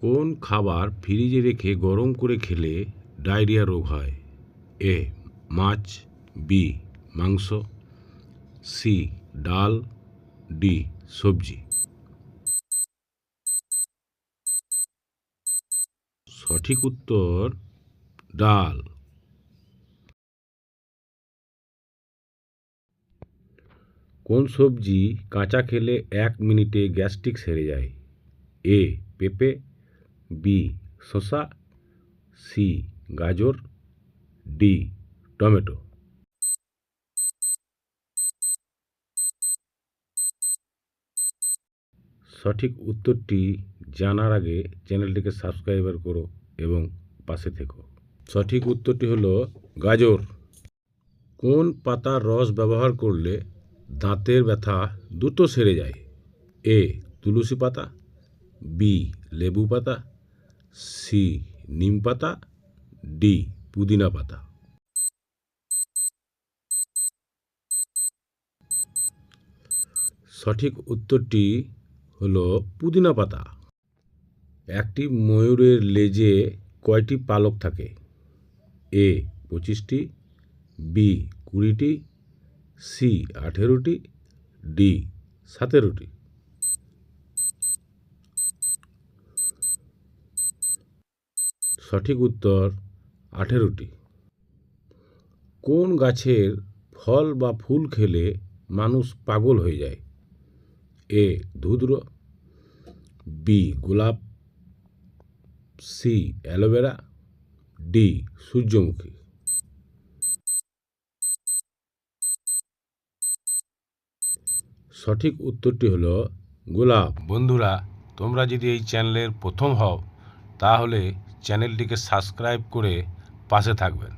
কোন খাবার ফ্রিজে রেখে গরম করে খেলে ডায়রিয়া রোগ হয়? এ, মাছ, বি, মাংস, সি, ডাল, ডি, সবজি। সঠিক উত্তর, ডাল। কোন সবজি কাঁচা খেলে এক মিনিটে গ্যাস্ট্রিক সেরে যায়? এ, পেঁপে বি শসা সি গাজর ডি টমেটো সঠিক উত্তরটি জানার আগে চ্যানেলটিকে সাবস্ক্রাইবার করো এবং পাশে থেকো। সঠিক উত্তরটি হলো গাজর। কোন পাতার রস ব্যবহার করলে দাঁতের ব্যথা দ্রুত সেরে যায়? এ তুলসী পাতা বি লেবু পাতা সি, নিম পাতা, ডি, পুদিনা পাতা। সঠিক উত্তরটি হল পুদিনা পাতা। একটি ময়ূরের লেজে কয়টি পালক থাকে? এ, পঁচিশটি, বি, কুড়িটি, সি, আঠেরোটি, ডি, সতেরোটি। সঠিক উত্তর আঠেরোটি। কোন গাছের ফল বা ফুল খেলে মানুষ পাগল হয়ে যায়? এ, ধুদ্র, বি, গোলাপ, সি, অ্যালোভেরা, ডি, সূর্যমুখী। সঠিক উত্তরটি হলো গোলাপ। বন্ধুরা, তোমরা যদি এই চ্যানেলের প্রথম হও, তাহলে চ্যানেলটিকে সাবস্ক্রাইব করে পাশে থাকবেন।